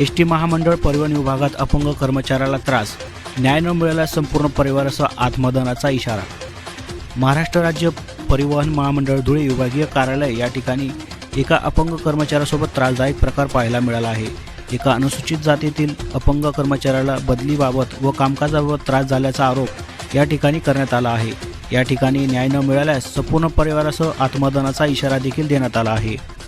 S T महामंडळ परिवहन विभागात अपंग कर्मचाऱ्याला त्रास. न्याय न मिळाल्यास संपूर्ण परिवारासह आत्मदनाचा इशारा. महाराष्ट्र राज्य परिवहन महामंडळ धुळे विभागीय कार्यालय या ठिकाणी एका अपंग कर्मचाऱ्यासोबत त्रासदायक प्रकार पाहायला मिळाला आहे. एका अनुसूचित जातीतील अपंग कर्मचाऱ्याला बदलीबाबत व कामकाजाबाबत त्रास झाल्याचा आरोप या ठिकाणी करण्यात आला आहे. या ठिकाणी न्याय न मिळाल्यास संपूर्ण परिवारासह आत्मदनाचा इशारा देखील देण्यात आला आहे.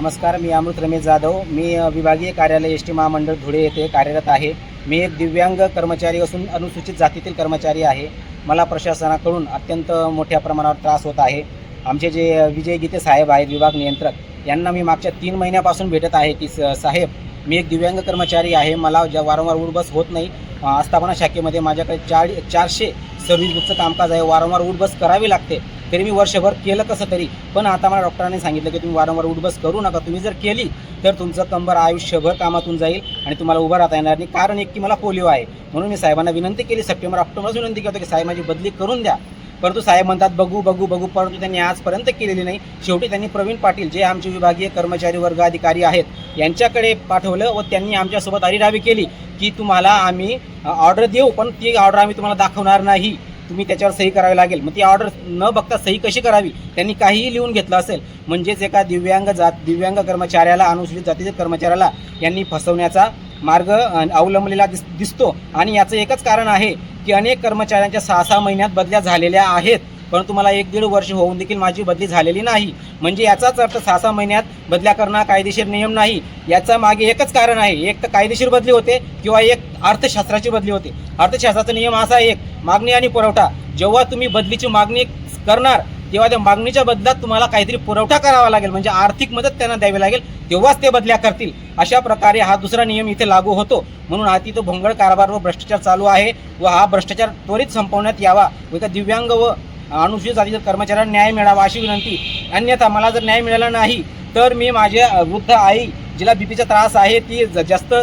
नमस्कार मी अमृत रमेश जाधव. मी विभागीय कार्यालय एस टी महामंडळ धुळे येथे कार्यरत आहे. मी एक दिव्यांग कर्मचारी असून अनुसूचित जातीतील कर्मचारी आहे. मला प्रशासनाकडून अत्यंत मोठ्या प्रमाणावर त्रास होत आहे. आमचे जे विजय गीते साहेब आहेत विभाग नियंत्रक यांना मी मागच्या तीन महिन्यापासून भेटत आहे की स- साहेब मी एक दिव्यांग कर्मचारी आहे. मला ज्या वारंवार उठबस होत नाही आस्थापना शाखेमध्ये माझ्याकडे चार चारशे सर्व्हिस बुकचं कामकाज आहे. वारंवार उठबस करावी लागते. तरी मी वर्षभर केलं कसं तरी. पण आता मला डॉक्टरांनी सांगितलं की तुम्ही वारंवार उठबस करू नका. तुम्ही जर केली तर तुमचं कंबर आयुष्यभर कामातून जाईल आणि तुम्हाला उभं राहता येणार नाही. कारण एक की मला पोलिओ आहे. म्हणून मी साहेबांना विनंती केली सप्टेंबर ऑक्टोबरच विनंती करतो की साहेब माझी बदली करून द्या. परंतु साहेब म्हणतात बघू बघू बघू. परंतु त्यांनी आजपर्यंत केलेली नाही. शेवटी त्यांनी प्रवीण पाटील जे आमचे विभागीय कर्मचारी वर्ग अधिकारी आहेत यांच्याकडे पाठवलं व त्यांनी आमच्यासोबत अरिरावी केली की तुम्हाला आम्ही ऑर्डर देऊ पण ती ऑर्डर आम्ही तुम्हाला दाखवणार नाही. तुम्ही त्याच्यावर सही करावी लागेल. मग ती ऑर्डर न बघता सही कशी करावी? त्यांनी काहीही लिहून घेतलं असेल. म्हणजेच एका दिव्यांग जात दिव्यांग कर्मचाऱ्याला अनुसूचित जातीच्या कर्मचाऱ्याला यांनी फसवण्याचा मार्ग अवलंबलेला दिस दिसतो. आणि याचं एकच कारण आहे की अनेक कर्मचाऱ्यांच्या सहा सहा महिन्यात बदल्या झालेल्या आहेत. परंतु मला एक दीड वर्ष होऊन देखील माझी बदली झालेली नाही. म्हणजे याचाच अर्थ सहा सहा महिन्यात बदल्या करणं कायदेशीर नियम नाही. याचा मागे एकच कारण आहे. एक तर कायदेशीर बदली होते किंवा एक अर्थशास्त्राची बदली होते. अर्थशास्त्राचा नियम असा एक मागणी आणि पुरवठा. जेव्हा तुम्ही बदलीची मागणी करणार तेव्हा त्या मागणीच्या बदल्यात तुम्हाला काहीतरी पुरवठा करावा लागेल. म्हणजे आर्थिक मदत त्यांना द्यावी लागेल तेव्हाच ते बदल्या करतील. अशा प्रकारे हा दुसरा नियम इथे लागू होतो. म्हणून आधी तो भोंगळ कारभार व भ्रष्टाचार चालू आहे व हा भ्रष्टाचार त्वरित संपवण्यात यावा व एका दिव्यांग व अनुसूचित जातीच्या कर्मचाऱ्यांना न्याय मिळावा अशी विनंती. अन्यथा मला जर न्याय मिळाला नाही तर मी माझ्या वृद्ध आई जिला बीपीचा त्रास आहे ती ज- जास्त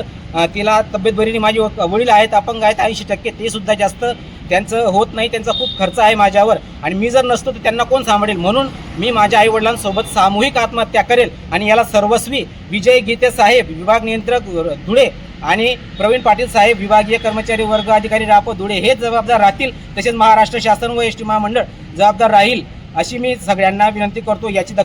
तिला तब्येत बरी माझी वडील आहेत अपंग आहेत ऐंशी टक्के ते सुद्धा जास्त त्यांचं होत नाही त्यांचा खूप खर्च आहे माझ्यावर. आणि मी जर नसतो तर त्यांना कोण सांभाळेल? म्हणून मी माझ्या आईवडिलांसोबत सामूहिक आत्महत्या करेल आणि याला सर्वस्वी विजय गीते साहेब विभाग नियंत्रक धुळे आणि प्रवीण पाटील साहेब विभागीय कर्मचारी वर्ग अधिकारी राप धुळे हे जबाबदार राहतील. तसेच महाराष्ट्र शासन व एस टी महामंडळ जबाबदार राहील अशी मी सगळ्यांना विनंती करतो याची दख